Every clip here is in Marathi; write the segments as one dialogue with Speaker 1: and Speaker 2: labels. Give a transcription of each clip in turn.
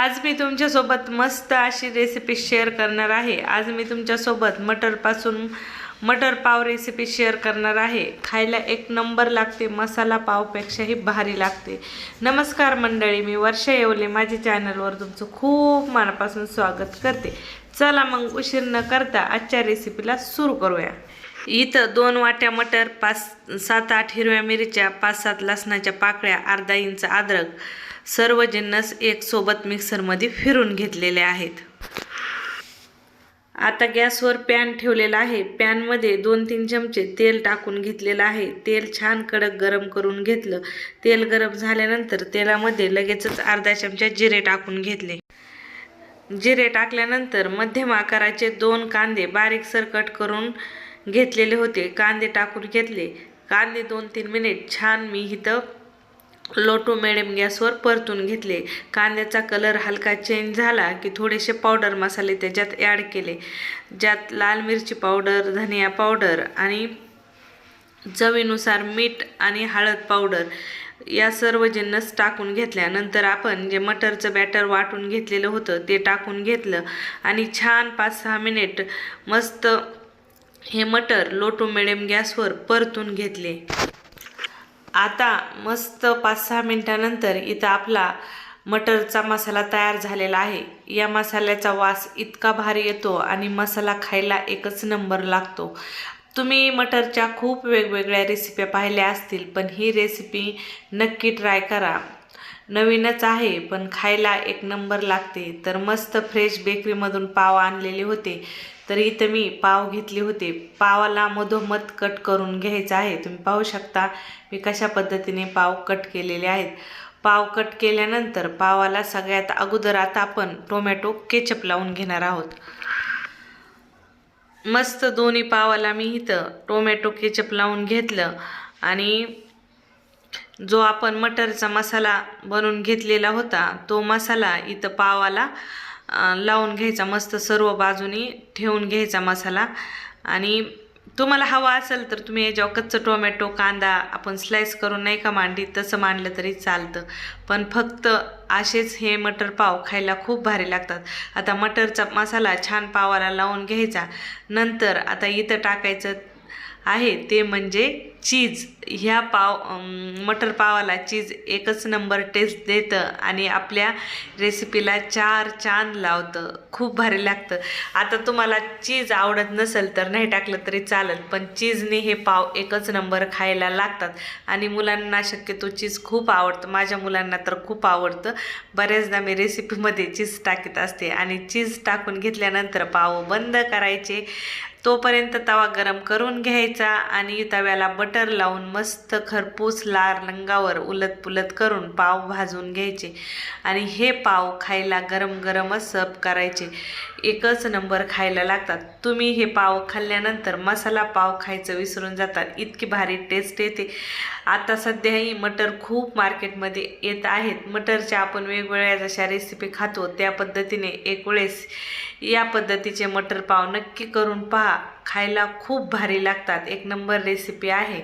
Speaker 1: आज मी तुमच्यासोबत मस्त अशी रेसिपी शेअर करणार आहे. आज मी तुमच्यासोबत मटरपासून मटर पाव रेसिपी शेअर करणार आहे. खायला एक नंबर लागते मसाला पावपेक्षाही भारी लागते. नमस्कार मंडळी मी वर्षा येवले. माझ्या चॅनलवर तुमचं खूप मनापासून स्वागत करते. चला मग उशीर न करता आजच्या रेसिपीला सुरू करूया. इथं दोन वाट्या मटर पाच सात आठ हिरव्या मिरच्या पाच सात लसणाच्या पाकळ्या अर्धा इंच अद्रक सर्व जिन्नस एक सोबत मिक्सरमध्ये फिरून घेतलेले आहेत. आता गॅसवर पॅन ठेवलेला आहे. पॅनमध्ये दोन तीन चमचे तेल टाकून घेतलेलं आहे. तेल छान कडक गरम करून घेतलं. तेल गरम झाल्यानंतर तेलामध्ये लगेचच अर्धा चमचा जिरे टाकून घेतले. जिरे टाकल्यानंतर मध्यम आकाराचे दोन कांदे बारीक सरकट करून घेतलेले होते. कांदे टाकून घेतले. कांदे दोन तीन मिनिट छान मी इथं लोटो टू गॅसवर परतून घेतले. कांद्याचा कलर हलका चेंज झाला की थोडेसे पावडर मसाले त्याच्यात ॲड केले. ज्यात लाल मिरची पावडर धनिया पावडर आणि चवीनुसार मीठ आणि हळद पावडर या सर्व जिन्नस टाकून घेतल्यानंतर आपण जे मटरचं बॅटर वाटून घेतलेलं होतं ते टाकून घेतलं आणि छान पाच सहा मिनिट मस्त हे मटर लोटो टू गॅसवर परतून घेतले. आता मस्त पाच सहा मिनटानंतर इथं आपला मटरचा मसाला तयार झालेला आहे. या मसाल्याचा वास इतका भारी येतो आणि मसाला खायला एकच नंबर लागतो. तुम्ही मटरच्या खूप वेगवेगळ्या रेसिप्या पाहिल्या असतील पण ही रेसिपी नक्की ट्राय करा. नवीनच आहे पण खायला एक नंबर लागते. तर मस्त फ्रेश बेकरीमधून पाव आणलेले होते. तर इथं मी पाव घेतले होते. पावाला मधोमध कट करून घ्यायचं आहे. तुम्ही पाहू शकता मी कशा पद्धतीने पाव कट केलेले आहेत. पाव कट केल्यानंतर पावाला सगळ्यात अगोदर आता आपण टोमॅटो केचप लावून घेणार आहोत. मस्त दोन्ही पावाला मी इथं टोमॅटो केचप लावून घेतलं. आणि जो आपण मटरचा मसाला बनवून घेतलेला होता तो मसाला इथं पावाला लावून घ्यायचा मस्त सर्व बाजूनी ठेवून घ्यायचा मसाला. आणि तुम्हाला हवा असेल तर तुम्ही याच्यावर कच्चं टोमॅटो कांदा आपण स्लाईस करून नाही का मांडी तसं मांडलं तरी चालतं. पण फक्त असेच हे मटर पाव खायला खूप भारी लागतात. आता मटरचा मसाला छान पावाला लावून घ्यायचा. नंतर आता इथं टाकायचं आहे ते म्हणजे चीज. ह्या पाव मटर पावाला चीज एकच नंबर टेस्ट देतं आणि आपल्या रेसिपीला चार चांद लावतं. खूप भारी लागतं. आता तुम्हाला चीज आवडत नसेल तर नाही टाकलं तरी चालेल पण चीजने हे पाव एकच नंबर खायला लागतात. आणि मुलांना शक्यतो चीज खूप आवडतं. माझ्या मुलांना तर खूप आवडतं. बऱ्याचदा मी रेसिपीमध्ये चीज टाकीत असते आणि चीज टाकून घेतल्यानंतर पाव बंद करायचे. तोपर्यंत तवा गरम करून घ्यायचा आणि तव्याला बटर लावून मस्त खरपूस लाल रंगावर उलत पुलत करून पाव भाजून घ्यायचे. आणि हे पाव खायला गरम गरमच सर्व करायचे. एकच नंबर खायला लागतात. तुम्ही हे पाव खाल्ल्यानंतर मसाला पाव खायचं विसरून जातात. इतकी भारी टेस्ट येते. आता सध्याही मटर खूप मार्केटमध्ये येत आहेत. मटरच्या आपण वेगवेगळ्या जशा रेसिपी खातो त्या पद्धतीने एक वेळेस या पद्धतीचे मटर पाव नक्की करून पहा. खायला खूप भारी लागतात. एक नंबर रेसिपी आहे.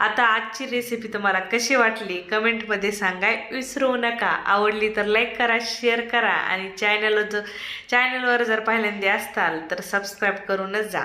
Speaker 1: आता आजची रेसिपी तुम्हाला कशी वाटली? कमेंटमध्ये सांगाय विसरू नका. आवडली तर लाईक करा शेअर करा आणि चॅनल जर चॅनलवर जर पहिल्यांदा असताल तर सबस्क्राईब करूनच जा.